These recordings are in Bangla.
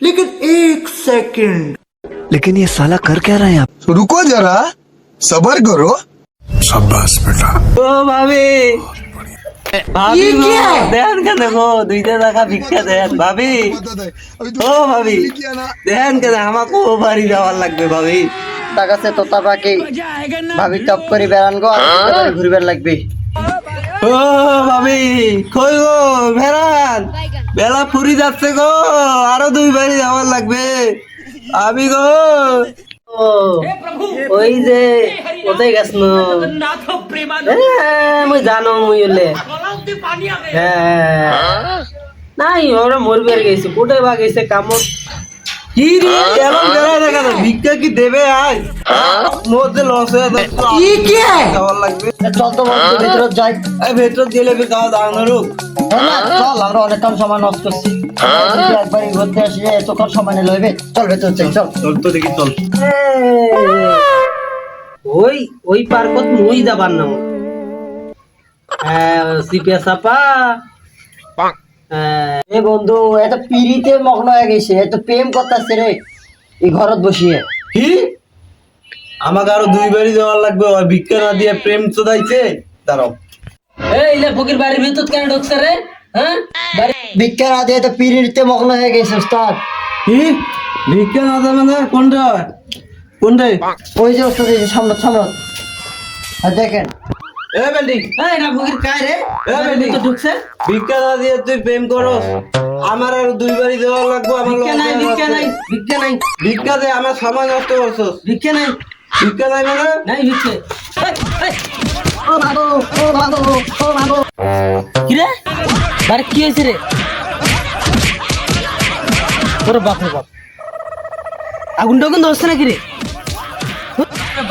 लेकिन एक सेकंड लेकिन ये साला कर क्या रहा है यहाँ तो रुको जरा सबर करो ও ভাবি ভাবি ये গো, क्या है? দেন কেন গো দুইটা টাকা ভিক্ষা দেন ভাবি ও ভাবি দেন কেন আমাকে ও বাড়ি যাওয়ার লাগবে ভাবি টাকাছে তোতা পাখি ভাবি টপ করে বেড়ান গো আর ঘুরবার লাগবে ও ভাবি কই গো ভেড়ান বেলা ফুরি যাচ্ছে গো আরও দুই বাড়ি যাওয়ার লাগবে। আমি গো ওই যে কোথায় গেছ মুই জানো মুই হলে হ্যাঁ। নাই ওরা মরবে গেছে কোথায় বা গেছে কামত কি রে এমন বেড়া ভিক্ষা কি দেবে আজ? মধ্যে লস হয়ে যাচ্ছে কি কি? খাবার লাগবে। চল তো হ্যাঁ? যাই। দিলে হ্যাঁ, চল আমরা সময় নষ্ট করছি। হ্যাঁ? একবার ঘুরতে আসি সময় চল ভেতর চাই চল। চল তো দেখি চল। ওই ওই পার্কত মই যাবার নাম। এ বন্ধু এটা পিড়িতে মগ্ন হয়ে গেছে এত প্রেম কথা রে। এই ঘরত বসিয়ে। কি? আমাকে আরও দুই বাড়ি যাওয়ার লাগবে ওই ভিক্ষা না দিয়ে প্রেম চোদাইছে? দাঁড়াও। এই ইলে ফকির বাড়ির ভিতর কেন ঢুকছে রে? হ্যাঁ? ভিক্ষা না দিয়ে তো পিড়িতে মগ্ন হয়ে গেছে উস্তাদ। কি? ভিক্ষা না দেবে না কোনটা? কোনটাই ওই যে উস্তাদ এই সামনে সামনে। আর দেখেন। এ বেল্ডিং এই না ফকির কায় রে? এ বেল্ডিং তো ঢুকছে? ভিক্ষা না দিয়ে তুই প্রেম করো আমার আর দুই বাড়ি দেওয়ার লাগবে আমার ভিক্ষা নাই ভিক্ষা নাই ভিক্ষা নাই। ভিক্ষা দে আমার সময় নষ্ট করছস ভিক্ষা নাই। ভিক্ষা নাই মানে? নাই ভিক্ষে। ও বাবু ও বাবু ও বাবু। কি রে বারে কি হয়েছে রে? ওরে বাপ রে বাপ। আগুন টাগুন ধরছে নাকি রে?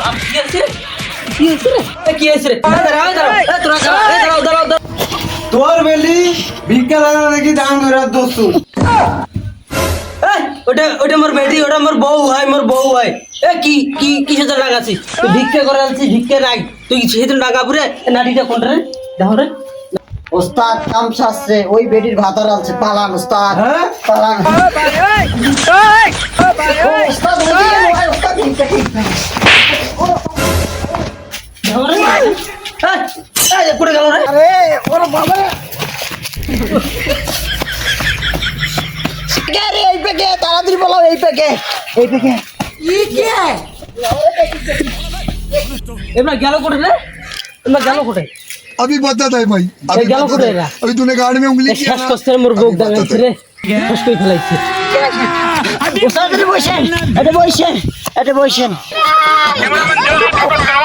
বাপ কি হয়েছে? রে? কি হয়েছে রে? কি হয়েছে রে? দাঁড়াও দাঁড়াও দাঁড়াও দাঁড়াও দাঁড়াও। তোর বেলি ভিক্ষা দানা নাকি দাম করে দোস্ত ওটা ওটা মোর বেটি ওটা মোর বউ হয় মোর বউ হয়। এ কি কি কিসের জন্য লাগাছিস তুই ভিক্ষে করে আনছিস ভিক্ষে নাই তুই সেদিন ডাকা পুরে নাটিটা কোন রে? দেখো রে। ওস্তাদ কাম শাস্ত্রে ওই বেটির ভাতার আছে পালান ওস্তাদ। হ্যাঁ? পালান। রে এই পেকে তাড়াতাড়ি বলো এই পেকে এই পেকে ये क्या है এবার গেল কোটে রে এবার গেল কোটে अभी बताता है भाई अभी ये गलो बताता है। कुड़ेगा। अभी तूने गाड़ी में उंगली किया শেষ ना করছে মোর বউ अभी দাঁড়াইছে बताता রে শেষ করে ফেলাইছে ওস্তাদ বসেন এটা বসেন এটা বসেন जगन्नाथ प्रेमानंद